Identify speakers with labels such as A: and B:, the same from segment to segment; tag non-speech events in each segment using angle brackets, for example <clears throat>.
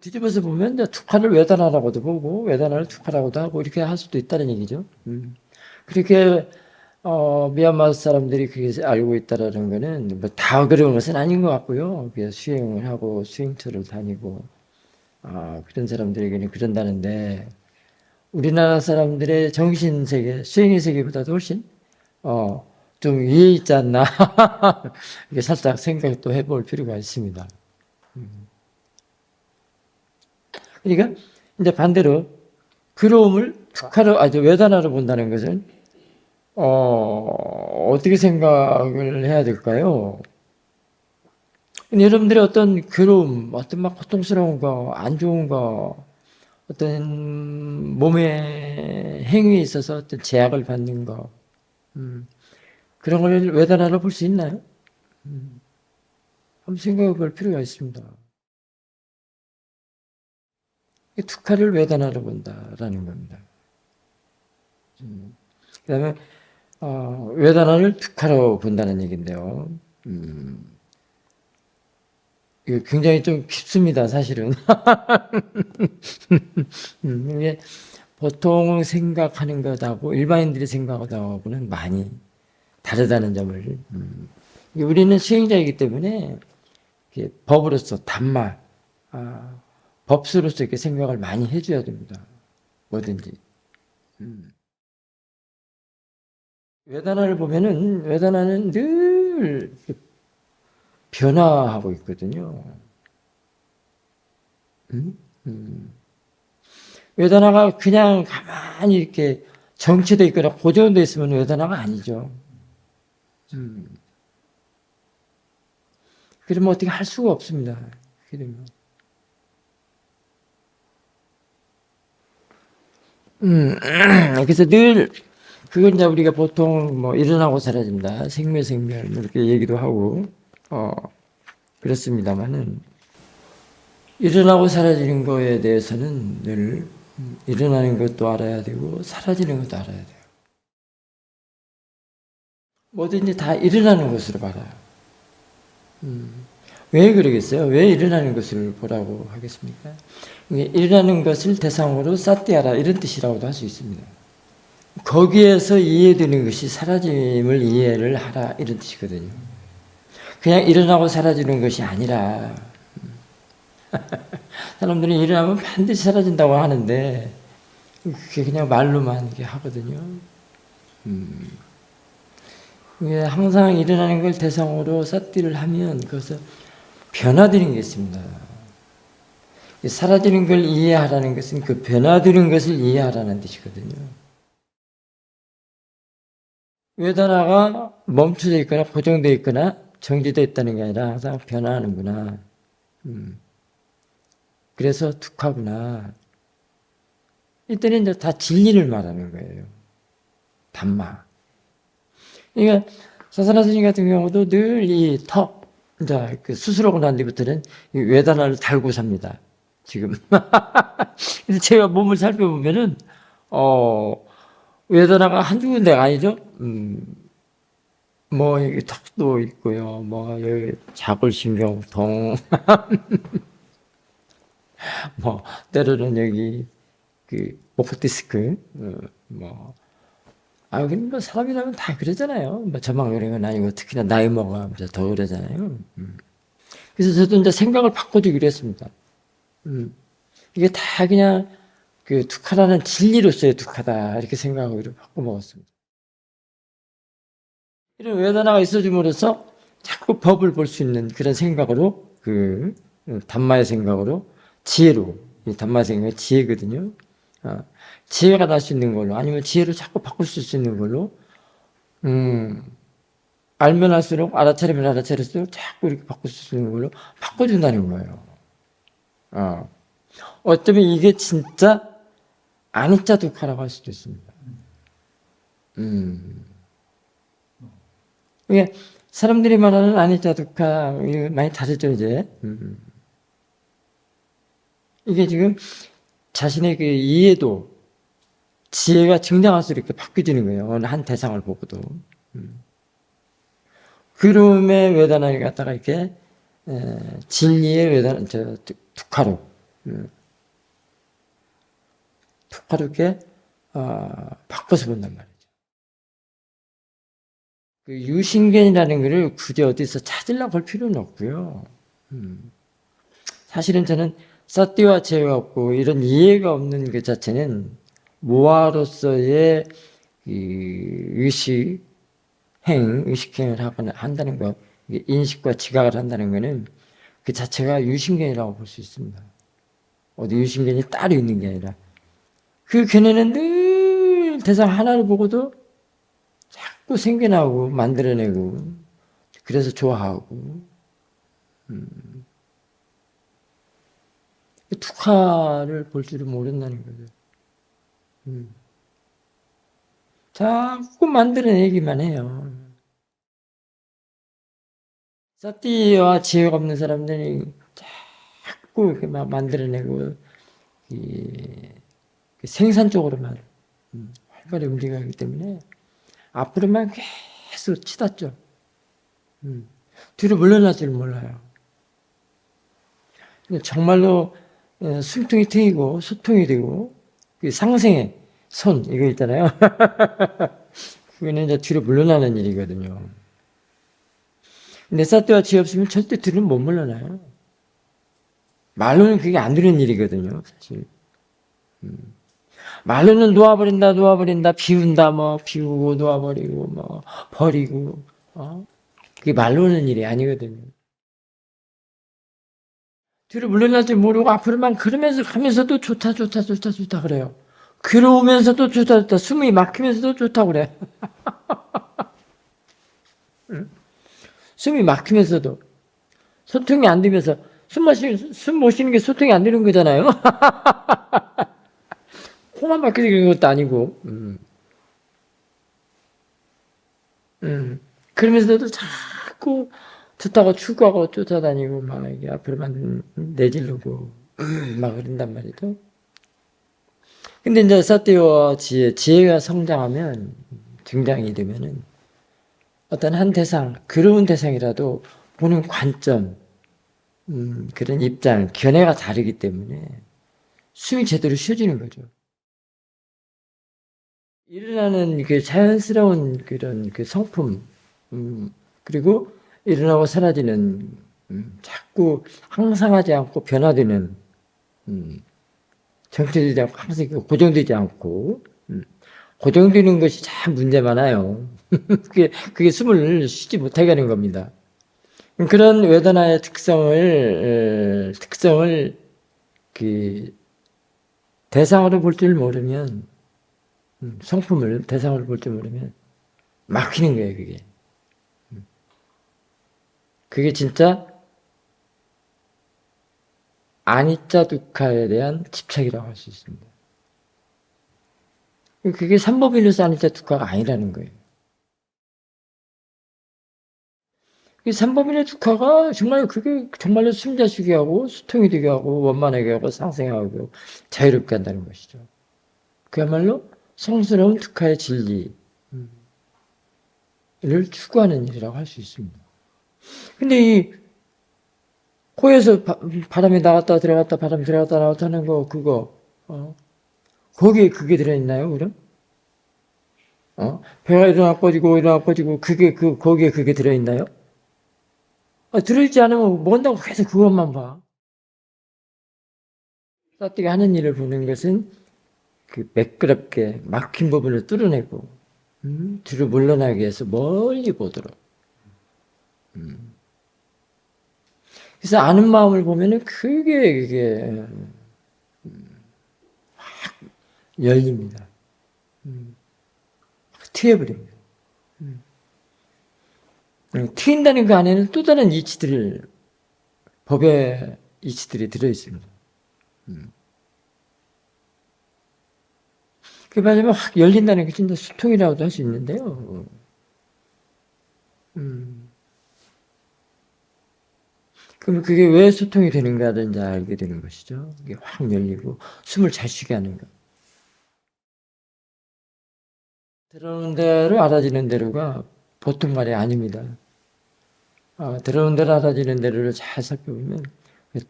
A: 뒤집어서 보면 이제 투카를 외단화라고도 보고 외단화를 투카라고도 하고 이렇게 할 수도 있다는 얘기죠. 음. 그렇게 어, 미얀마 사람들이 그게 알고 있다라는 거는 뭐 다 그런 것은 아닌 것 같고요. 그냥 수행을 하고 수행처를 다니고 아, 그런 사람들에게는 그런다는데 우리나라 사람들의 정신 세계, 수행의 세계보다도 훨씬 어, 좀 위에 있지 않나 <laughs> 이게 살짝 생각도 해볼 필요가 있습니다. 그러니까 이제 반대로 그로움을 특화로 아주 외단화로 본다는 것은 어, 어떻게 생각을 해야 될까요? 여러분들의 어떤 괴로움, 어떤 막 고통스러운 거, 안 좋은 거, 어떤 몸의 행위에 있어서 어떤 제약을 받는 거, 음, 그런 걸 외단화로 볼 수 있나요? 음, 한번 생각해 볼 필요가 있습니다. 이 특화를 외단화로 본다라는 겁니다. 음, 그 다음에, 어, 외단화를 특화로 본다는 얘기인데요. 음, 굉장히 좀 깊습니다, 사실은. <laughs> 음, 보통 생각하는 것하고 일반인들이 생각하고는 많이 다르다는 점을. 음, 우리는 수행자이기 때문에 법으로서 단마, 아, 법수로서 이렇게 생각을 많이 해줘야 됩니다. 뭐든지. 음. 외단화를 보면은 외단화는 늘 변화하고 있거든요. 음? 음. 외단화가 그냥 가만히 이렇게 정체되어 있거나 고정되어 있으면 외단화가 아니죠. 음. 그러면 어떻게 할 수가 없습니다. 그러면. 음, <clears throat> 그래서 늘 그걸 이제 우리가 보통 뭐 일어나고 사라진다, 생매생멸 뭐 이렇게 얘기도 하고 어 그렇습니다만은 일어나고 사라지는 거에 대해서는 늘 음, 일어나는 것도 알아야 되고 사라지는 것도 알아야 돼요. 뭐든지 다 일어나는 것으로 봐요. 음, 왜 그러겠어요? 왜 일어나는 것을 보라고 하겠습니까? 일어나는 것을 대상으로 사띠하라 이런 뜻이라고도 할 수 있습니다. 거기에서 이해되는 것이 사라짐을 이해를 하라 이런 뜻이거든요. 그냥 일어나고 사라지는 것이 아니라 <laughs> 사람들은 일어나면 반드시 사라진다고 하는데 그게 그냥 말로만 하거든요. 음. 항상 일어나는 걸 대상으로 사띠를 하면 그것은 변화되는 게 있습니다. 사라지는 걸 이해하라는 것은 그 변화되는 것을 이해하라는 뜻이거든요. 외단화가 멈춰져 있거나 고정되어 있거나 정지되어 있다는 게 아니라 항상 변화하는구나. 음. 그래서 툭하구나. 이때는 이제 다 진리를 말하는 거예요. 단마. 그러니까 사사나 스님 같은 경우도 늘 이 턱, 이제 그 수술하고 난 뒤부터는 이 외단화를 달고 삽니다. 지금. <laughs> 제가 몸을 살펴보면은, 어, 외단화가 한두 군데가 아니죠. 음, 뭐, 여기 턱도 있고요. 뭐, 여기 자골신경통. <laughs> 뭐, 때로는 여기, 그, 목포 디스크, 어, 뭐. 아, 근데 뭐 사람이라면 다 그러잖아요. 뭐 저만 그런 건 아니고, 특히나 나이 먹어가면서 더 그러잖아요. 음. 그래서 저도 이제 생각을 바꿔주기로 했습니다. 음. 이게 다 그냥, 그 툭하다는 진리로서의 툭하다 이렇게 생각하고 바꿔 먹었습니다. 이런 외단화가 있어줌으로써 자꾸 법을 볼 수 있는 그런 생각으로 그 단마의 생각으로 지혜로 이 단마의 생각이 지혜거든요. 어, 지혜가 날 수 있는 걸로 아니면 지혜를 자꾸 바꿀 수 있는 걸로 음, 알면 할수록 알아차리면 알아차릴수록 자꾸 이렇게 바꿀 수 있는 걸로 바꿔준다는 거예요. 어. 어쩌면 이게 진짜 아니짜 두카라고 할 수도 있습니다. 음. 이게 사람들이 말하는 아니짜 두카 많이 다르죠 이제. 음. 이게 지금 자신의 그 이해도 지혜가 증량할수록 이렇게 바뀌어지는 거예요. 어느 한 대상을 보고도. 음. 그rum의 외단화를 갖다가 이렇게 에, 진리의 외단 저 두카로 음. 툭 하루게 어, 바꿔서 본단 말이죠. 그 유신견이라는 것을 굳이 어디서 찾으려고 할 필요는 없고요. 음. 사실은 저는 사띠와 제가 없고 이런 이해가 없는 그 자체는 모아로서의 이 의식 행, 의식행을 하거나 한다는 것, 인식과 지각을 한다는 것은 그 자체가 유신견이라고 볼 수 있습니다. 어디 유신견이 따로 있는 게 아니라 그 견해는 늘 대상 하나를 보고도 자꾸 생겨나고 만들어내고 그래서 좋아하고 음. 투카를 볼 줄을 모른다는 거죠. 음. 자꾸 만들어내기만 해요. 사띠와 지혜가 없는 사람들이 자꾸 이렇게 막 만들어내고 이, 그 생산 쪽으로만 음, 활발히 움직이기 때문에 앞으로만 계속 치닫죠. 음, 뒤로 물러날 줄 몰라요. 정말로 어, 숨통이 트이고 소통이 되고 그 상생의 손 이거 있잖아요. <laughs> 그거는 이제 뒤로 물러나는 일이거든요. 근데 사태와 지혜 없으면 절대 뒤로 못 물러나요. 말로는 그게 안 되는 일이거든요, 사실. 음. 말로는 놓아버린다, 놓아버린다, 비운다, 뭐, 비우고, 놓아버리고, 뭐, 버리고, 어? 그게 말로는 일이 아니거든요. 뒤로 물러날 줄 모르고 앞으로만 그러면서 가면서도 좋다, 좋다, 좋다, 좋다 그래요. 괴로우면서도 좋다, 좋다, 숨이 막히면서도 좋다 그래. <laughs> 응? 숨이 막히면서도 소통이 안 되면서 숨못 쉬는 게 소통이 안 되는 거잖아요. <laughs> 코만 막히는 그런 것도 아니고. 음. 음. 그러면서도 자꾸 좋다고 추구하고 쫓아다니고 막 이게 앞으로만 내지르고 <clears throat> 막 그런단 말이죠. 근데 이제 사띠와 지혜, 지혜가 성장하면 등장이 되면은 어떤 한 대상, 그로운 대상이라도 보는 관점, 음, 그런 입장, 견해가 다르기 때문에 숨이 제대로 쉬어지는 거죠. 일어나는 그 자연스러운 그런 그 성품, 음, 그리고 일어나고 사라지는, 음, 자꾸 항상하지 않고 변화되는, 음, 정체되지 않고 항상 고정되지 않고, 음, 고정되는 것이 참 문제 많아요. <laughs> 그게, 그게 숨을 쉬지 못하게 하는 겁니다. 그런 외도나의 특성을, 어, 특성을, 그, 대상으로 볼 줄 모르면, 음, 성품을 대상으로 볼 줄 모르면, 막히는 거예요, 그게. 음. 그게 진짜, 아니자 두카에 대한 집착이라고 할 수 있습니다. 그게 삼법인으로서 아니자 두카가 아니라는 거예요. 이 삼법인의 두카가 정말 그게 정말로 숨자쉬게 하고 수통이 되게 하고 원만하게 하고 상생하고 자유롭게 한다는 것이죠. 그야말로 성스러운 두카의 진리를 추구하는 일이라고 할 수 있습니다. 근데 이 코에서 바, 람이 나갔다 들어갔다 바람이 들어갔다 나왔다 하는 거 그거 어? 거기에 그게 들어있나요 그럼? 어? 배가 일어나 꺼지고 일어나 꺼지고 그게 그 거기에 그게 들어있나요? 아, 들어있지 않으면 뭔다고 계속 그것만 봐. 사띠가 하는 일을 보는 것은 그 매끄럽게 막힌 부분을 뚫어내고 음, 뒤로 물러나기 위해서 멀리 보도록. 음. 그래서 아는 마음을 보면은 크게 그게 음, 확 열립니다. 음, 트여버립니다. 음. 트인다는 그 안에는 또 다른 이치들, 법의 이치들이 들어 있습니다. 음. 그 말하면 확 열린다는 게 진짜 수통이라고도 할 수 있는데요. 음. 그럼 그게 왜 소통이 되는가를 이제 알게 되는 것이죠. 이게 확 열리고 숨을 잘 쉬게 하는 것. 들어오는 대로 알아지는 대로가 보통 말이 아닙니다. 어, 들어오는 대로 알아지는 대로를 잘 살펴보면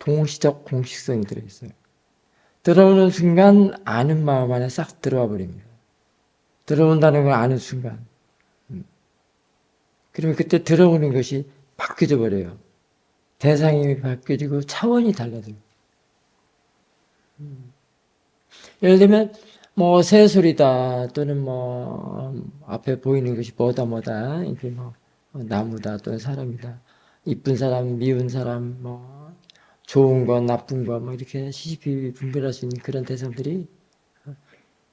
A: 동시적 공식성이 들어있어요. 들어오는 순간 아는 마음 안에 싹 들어와 버립니다. 들어온다는 걸 아는 순간. 음. 그러면 그때 들어오는 것이 바뀌어 버려요. 대상이 바뀌어지고 차원이. 음. 예를 들면 뭐 새소리다 또는 뭐 앞에 보이는 것이 뭐다 뭐다 이게 뭐 나무다 또는 사람이다 이쁜 사람 미운 사람 뭐 좋은 거 나쁜 거뭐 이렇게 시시비 분별할 수 있는 그런 대상들이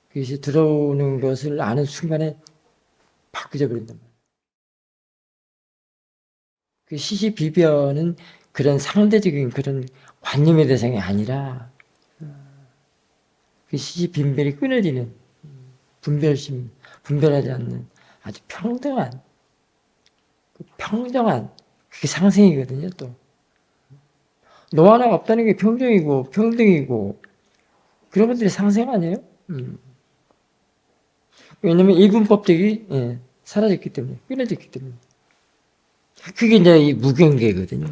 A: 그것이 들어오는 것을 아는 순간에 바뀌어 버린단 말이에요. 그 시시비변은 그런 상대적인 그런 관념의 대상이 아니라 그 시시빈별이 끊어지는 분별심, 분별하지 않는 아주 평등한 그 평정한 그게 상생이거든요. 또너 하나가 없다는 게 평정이고 평등이고 그런 것들이 상생 아니에요? 음. 왜냐면 이분법적이 예, 사라졌기 때문에 끊어졌기 때문에 그게 이제 이 무경계거든요.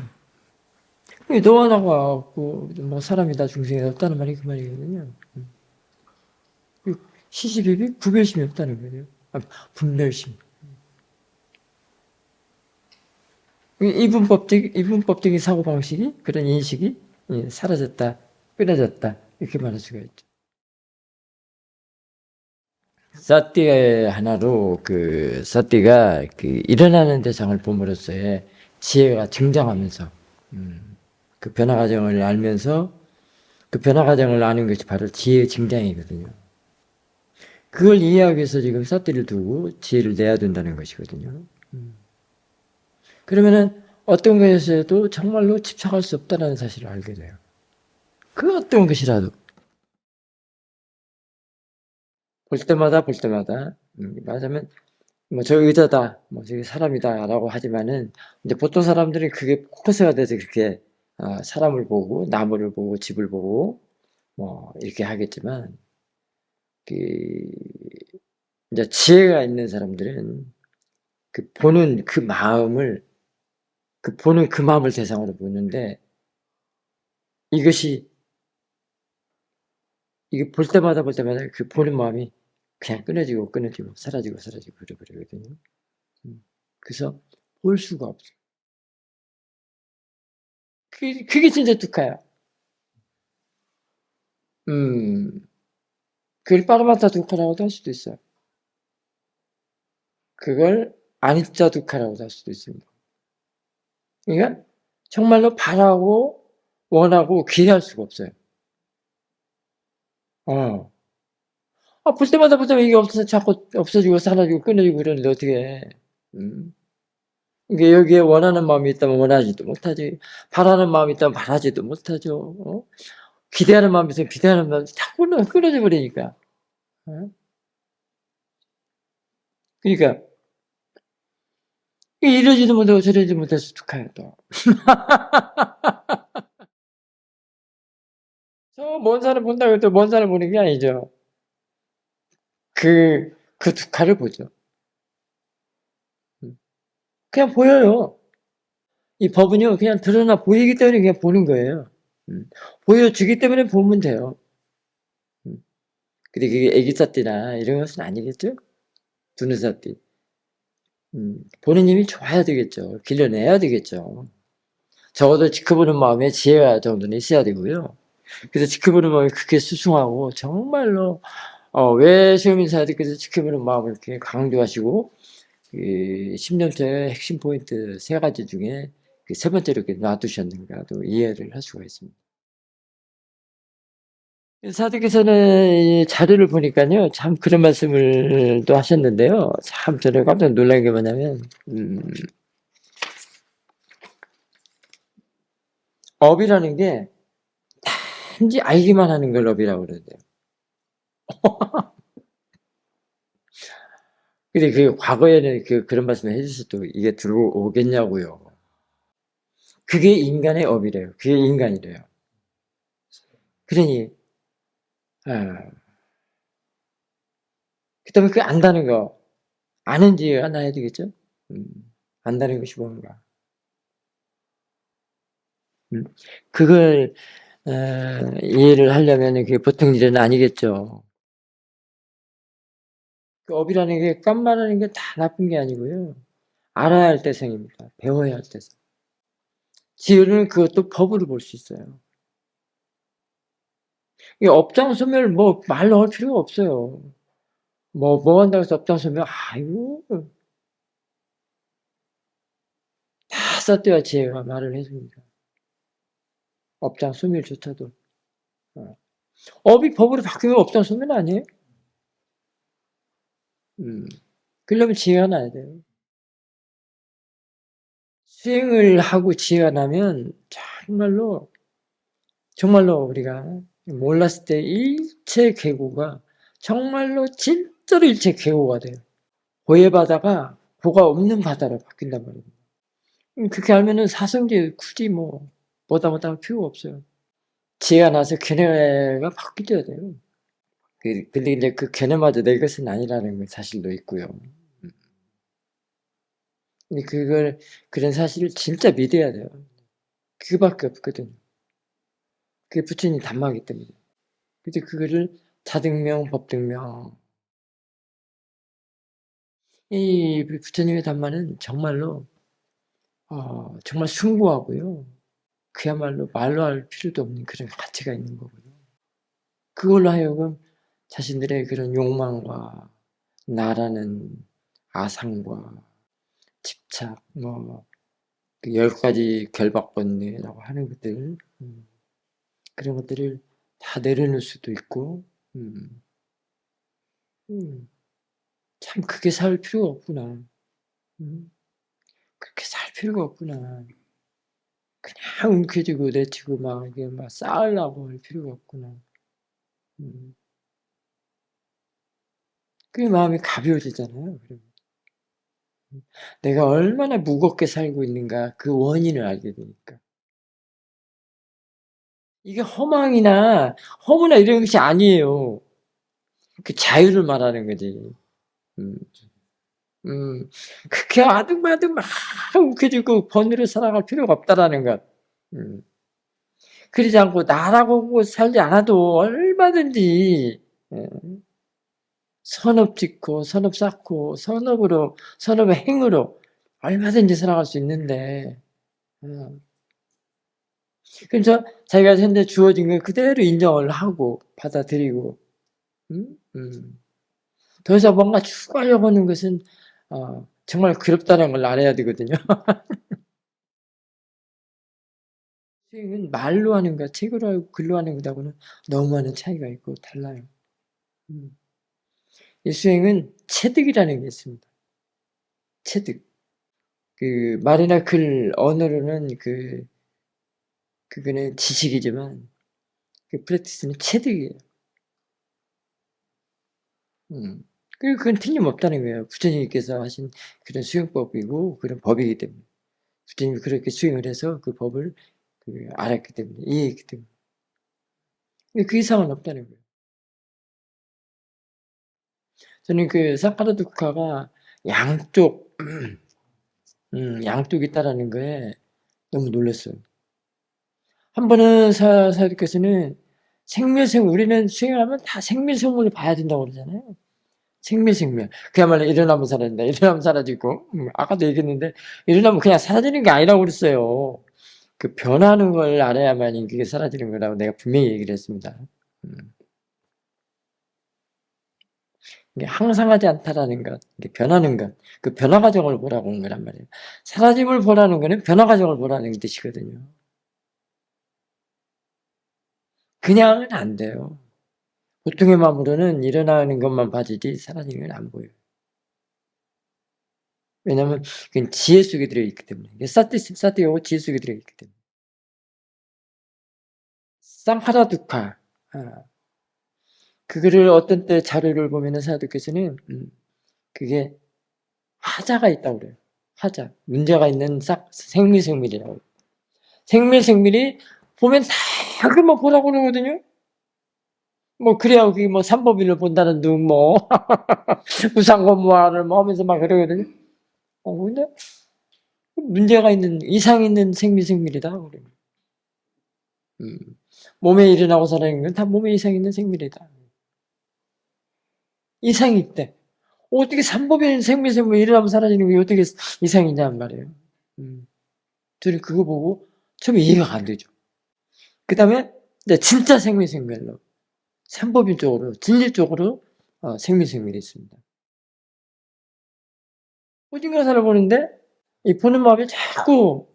A: 너 하나가 없고 뭐 사람이 다 중생이 없다는 말이 그 말이거든요. 음. 시시비비 구별심이 없다는 거예요. 아, 분별심. 이분법적, 이분법적인 사고방식이, 그런 인식이 예, 사라졌다, 끊어졌다, 이렇게 말할 수가 있죠. 사띠 하나로 그 사띠가 그 일어나는 대상을 봄으로써의 지혜가 증장하면서 음, 그 변화 과정을 알면서 그 변화 과정을 아는 것이 바로 지혜의 증장이거든요. 그걸 이해하기 위해서 지금 사띠를 두고 지혜를 내야 된다는 것이거든요. 음. 그러면은 어떤 것에서도 정말로 집착할 수 없다는 사실을 알게 돼요. 그 어떤 것이라도. 볼 때마다 볼 때마다. 음, 말하자면 뭐 저 의자다, 뭐 저기 사람이다 라고 하지만은 이제 보통 사람들이 그게 포커스가 돼서 그렇게 어, 사람을 보고 나무를 보고 집을 보고 뭐 이렇게 하겠지만 그 이제 지혜가 있는 사람들은 그 보는 그 마음을 그 보는 그 마음을 대상으로 보는데 이것이 이게 볼 때마다 볼 때마다 그 보는 마음이 그냥 끊어지고 끊어지고 사라지고 사라지고 그래 버리거든요. 음. 그래서 볼 수가 없어. 그게, 그게 진짜 득하야. 음. 그걸 빠르마타 두카라고도 할 수도 있어요. 그걸 아니자 두카라고도 할 수도 있습니다. 그러니까 정말로 바라고 원하고 기대할 수가 없어요. 어. 아, 볼 때마다 볼 때마다 이게 없어서 자꾸 없어지고 사라지고 끊어지고 그러는데 어떻게 해. 음. 이게 여기에 원하는 마음이 있다면 원하지도 못하지. 바라는 마음이 있다면 바라지도 못하죠. 어? 기대하는 마음이 있으면 기대하는 마음이 자꾸 끊어져 버리니까. 어? 그러니까 이러지도 못하고 저러지도 못해서 축하해 또. <laughs> 저먼 산을 본다고 해도 먼 산을 보는 게 아니죠. 그, 그 두카를 보죠. 음. 그냥 보여요. 이 법은요, 그냥 드러나 보이기 때문에 그냥 보는 거예요. 음. 보여주기 때문에 보면 돼요. 음. 근데 그게 애기사띠나 이런 것은 아니겠죠? 두느사띠. 음, 보는 힘이 좋아야 되겠죠. 길러내야 되겠죠. 적어도 지켜보는 마음에 지혜가 정도는 있어야 되고요. 그래서 지켜보는 마음이 그렇게 수승하고 정말로 어, 왜 시험인사들께서 지켜보는 마음을 이렇게 강조하시고 그 10년째 핵심 포인트 세 가지 중에 그 세 번째로 이렇게 놔두셨는가도 이해를 할 수가 있습니다. 사도께서는 자료를 보니까요, 참 그런 말씀을 또 하셨는데요. 참 저는 깜짝 놀란 게 뭐냐면, 음, 업이라는 게 단지 알기만 하는 걸 업이라고 그러는데요. <laughs> 근데 그 과거에는 그 그런 말씀을 해주셔도 이게 들어오겠냐고요. 그게 인간의 업이래요. 그게 인간이래요. 그러니 예. 그 다음에 그 안다는 거, 아는 지가 나야 되겠죠? 음, 안다는 것이 뭔가. 음, 그걸 에, 이해를 하려면 그게 보통 일은 아니겠죠. 그 업이라는 게 깜말하는 게 다 나쁜 게 아니고요. 알아야 할 대상입니다. 배워야 할 대상. 지혜는 그것도 법으로 볼 수 있어요. 이 업장 소멸 뭐 말로 할 필요가 없어요. 뭐, 뭐 한다고 해서 업장 소멸, 아이고. 다 썼대야 지혜가 말을 해줍니다. 업장 소멸조차도. 어. 업이 법으로 바뀌면 업장 소멸 아니에요? 음. 그러려면 지혜가 나야 돼요. 수행을 하고 지혜가 나면 정말로 정말로 우리가 몰랐을 때 일체 계고가 정말로 진짜로 일체 계고가 돼요. 고해 바다가 고가 없는 바다로 바뀐단 말입니다. 음, 그렇게 알면은 사성제 굳이 뭐 뭐다 뭐다 할 필요가 없어요. 지혜가 나서 견해가 바뀌어야 돼요. 그- 근데 이제 그 견해마저 내 것은 아니라는 그 사실도 있고요. 음. 근데 그걸 그런 사실을 진짜 믿어야 돼요. 그밖에 없거든요. 그게 부처님 담마기 때문에. 근데 그거를 자등명, 법등명. 이 부처님의 담마는 정말로 어, 정말 숭고하고요. 그야말로 말로 할 필요도 없는 그런 가치가 있는 거고요. 그걸로 하여금 자신들의 그런 욕망과 나라는 아상과 집착, 뭐, 그 열 가지 결박번뇌라고 하는 것들, 음, 그런 것들을 다 내려놓을 수도 있고, 음, 음, 참 그렇게 살 필요가 없구나. 음, 그렇게 살 필요가 없구나. 그냥 움켜쥐고 내치고 막 이게 막 쌓으려고 할 필요가 없구나. 음. 그게 마음이 가벼워지잖아요. 음. 내가 얼마나 무겁게 살고 있는가 그 원인을 알게 되니까. 이게 허망이나 허무나 이런 것이 아니에요. 그 자유를 말하는 거지. 음. 음, 그렇게 아등바등 막 움켜쥐고 번뇌를 살아갈 필요가 없다라는 것. 음. 그러지 않고 나라고 살지 않아도 얼마든지 예. 선업 짓고 선업 쌓고 선업으로 선업의 행으로 얼마든지 살아갈 수 있는데 음. 그래서 자기가 현재 주어진 걸 그대로 인정을 하고 받아들이고 음? 음. 더 이상 뭔가 추구하려고 하는 것은 어, 정말 그럽다는 걸 알아야 되거든요. <laughs> 수행은 말로 하는 것, 책으로 하고 글로 하는 것하고는 너무 많은 차이가 있고 달라요. 음. 이 수행은 체득이라는 게 있습니다. 체득. 그 말이나 글 언어로는 그 그거는 지식이지만 그 프랙티스는 체득이에요. 음. 그 그건 틀림없다는 거예요. 부처님께서 하신 그런 수행법이고 그런 법이기 때문에 부처님이 그렇게 수행을 해서 그 법을 그 알았기 때문에 이해했기 때문에 그 이상은 없다는 거예요. 저는 그 사카라두카가 양쪽 <clears throat> 음, 양쪽이 있다라는 거에 너무 놀랐어요. 한 번은 사, 사님께서는 생멸생 우리는 수행하면 다 생멸생물을 봐야 된다고 그러잖아요. 생멸생멸. 그야말로 일어나면 사라진다. 일어나면 사라지고. 음, 아까도 얘기했는데 일어나면 그냥 사라지는 게 아니라고 그랬어요. 그 변하는 걸 알아야만 그게 사라지는 거라고 내가 분명히 얘기를 했습니다. 음. 이게 항상 하지 않다라는 것, 변하는 것, 그 변화 과정을 보라고 하는 거란 말이에요. 사라짐을 보라는 거는 변화 과정을 보라는 뜻이거든요. 그냥은 안 돼요. 보통의 마음으로는 일어나는 것만 봐지지 사라지는 건 안 보여요. 왜냐면 그건 지혜 속에 들어있기 때문에. 사티, 사티하고 지혜 속에 들어있기 때문에. 쌍하라두카. 아. 그거를 어떤 때 자료를 보면은 사두께서는 음, 그게 하자가 있다고 그래요. 하자. 문제가 있는 싹 생밀생밀이라고. 생밀생밀이 보면 다 그만 보라고 그러거든요. 뭐 그래야 그게 뭐 삼법인을 본다는 둥 뭐 <laughs> 우상고무화를 뭐 하면서 막 그러거든요. 어 근데 문제가 있는 이상 있는 생밀생밀이다 그래요. 음. 몸에 일어나고 살아있는 건 다 몸에 이상 있는 생물이다. 이상이 있대. 어떻게 삼법인 생물생물 일어나면 사라지는 게 어떻게 이상이냐는 말이에요. 음. 둘이 그거 보고 처음에 이해가 안 되죠. 그 다음에 진짜 생물생물로 삼법인 쪽으로 진리 쪽으로 어, 생물생물이 있습니다. 오징어 살을 보는데 이 보는 마음이 자꾸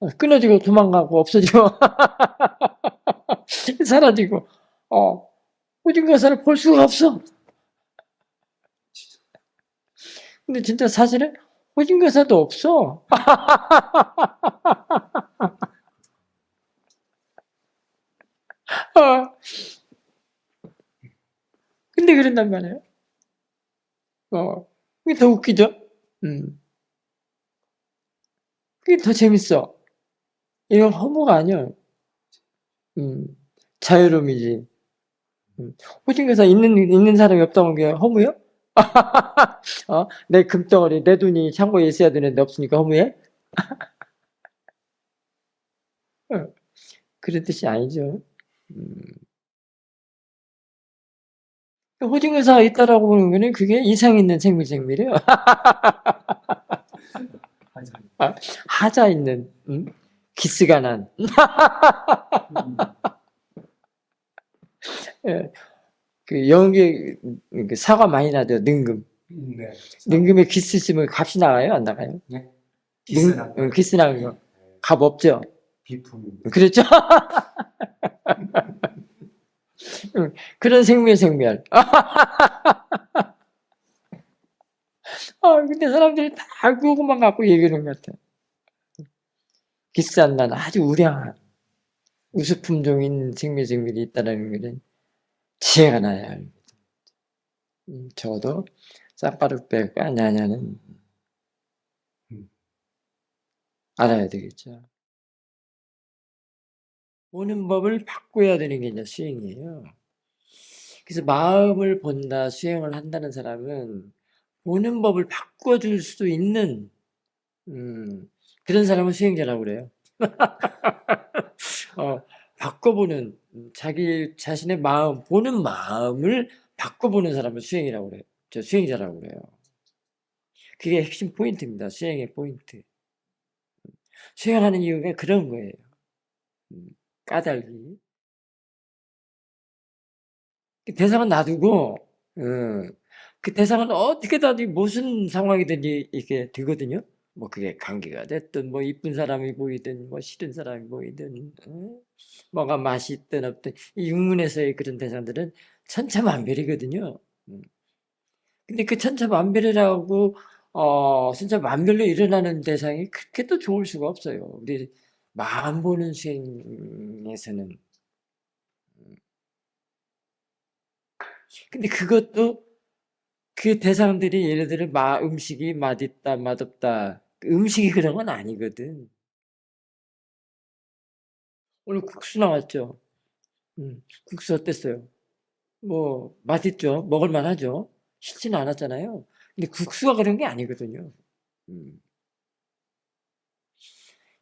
A: 어, 끊어지고 도망가고 없어지고 <laughs> 사라지고 어 오징어 살을 볼 수가 없어. 근데 진짜 사실은 살도 없어. 어. <laughs> 근데 그런단 말이에요. 어, 그게 더 웃기죠? 음. 그게 더 재밌어. 이건 허무가 아니야. 음, 자유로움이지. 음. 호진교사 있는, 있는 사람이 없다는 게 허무요? <laughs> 어? 내 금덩어리, 내 돈이 창고에 있어야 되는데 없으니까 허무해? <laughs> 어, 그런 뜻이 아니죠. 음. 호징의사가 있다라고 보는 거는 그게 이상 있는 생물생물이에요. <laughs> 하자 있는, 음? 기스가 난. 예. 그 연기 그 사과 많이 나죠 능금
B: 네.
A: 능금에 기스 있으면 값이 나가요 안 나가요?
B: 네.
A: 능, 응, 기스 나는 거. 값 없죠.
B: 비품.
A: 그렇죠? 응, <laughs> 그런 생멸 생멸. <laughs> 아 근데 사람들이 다 그것만 갖고 얘기하는 것 같아. 기스 안 나는 아주 우량한 우수품종인 생멸 생멸이 있다는 것은 지혜가 나야 합니다. 음, 적어도 싹가루빼가 아냐냐는
B: 음.
A: 알아야 되겠죠. 보는 법을 바꿔야 되는 게 이제 수행이에요. 그래서 마음을 본다, 수행을 한다는 사람은 보는 법을 바꿔줄 수 있는 음, 그런 사람은 수행자라고 그래요. <laughs> 어, 바꿔보는 음, 자기 자신의 마음 보는 마음을 바꿔보는 사람을 수행이라고 그래요. 저 수행자라고 그래요. 그게 핵심 포인트입니다. 수행의 포인트. 수행하는 이유가 그런 거예요. 음, 까닭이. 그 대상은 놔두고, 음, 그 대상은 어떻게든 무슨 상황이든 이렇게 되거든요. 뭐 그게 관계가 됐든 뭐 이쁜 사람이 보이든 뭐 싫은 사람이 보이든 어? 뭐가 맛있든 없든 이 육문에서의 그런 대상들은 천차만별이거든요. 음. 근데 그 천차만별이라고 어 천차만별로 일어나는 대상이 그렇게 또 좋을 수가 없어요. 우리 마음 보는 수행에서는 음. 근데 그것도 그 대상들이 예를 들어 마 음식이 맛있다 맛없다 음식이 그런 건 아니거든. 오늘 국수 나왔죠. 음, 국수 어땠어요? 뭐 맛있죠. 먹을만 하죠. 싫지는 않았잖아요. 근데 국수가 그런 게 아니거든요. 음.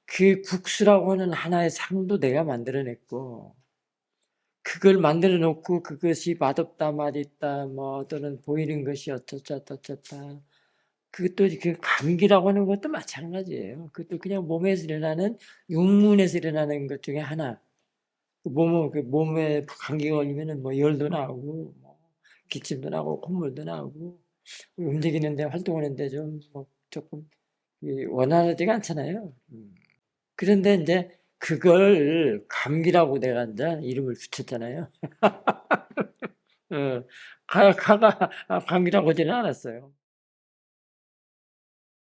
A: 그 국수라고 하는 하나의 상도 내가 만들어냈고 그걸 만들어 놓고 그것이 맛없다 맛있다 뭐 또는 보이는 것이 어쩌다 어쩌다 그것도 그 감기라고 하는 것도 마찬가지예요. 그것도 그냥 몸에서 일어나는 육문에서 일어나는 것 중에 하나. 그 몸, 그 몸에 감기가 걸리면은 뭐 열도 나고, 뭐 기침도 나고, 콧물도 나고, 움직이는데 활동하는데 좀 뭐 조금 이 원활하지가 않잖아요. 음. 그런데 이제 그걸 감기라고 내가 이제 이름을 붙였잖아요. <laughs> 어, 가, 가가 감기라고 하지는 않았어요.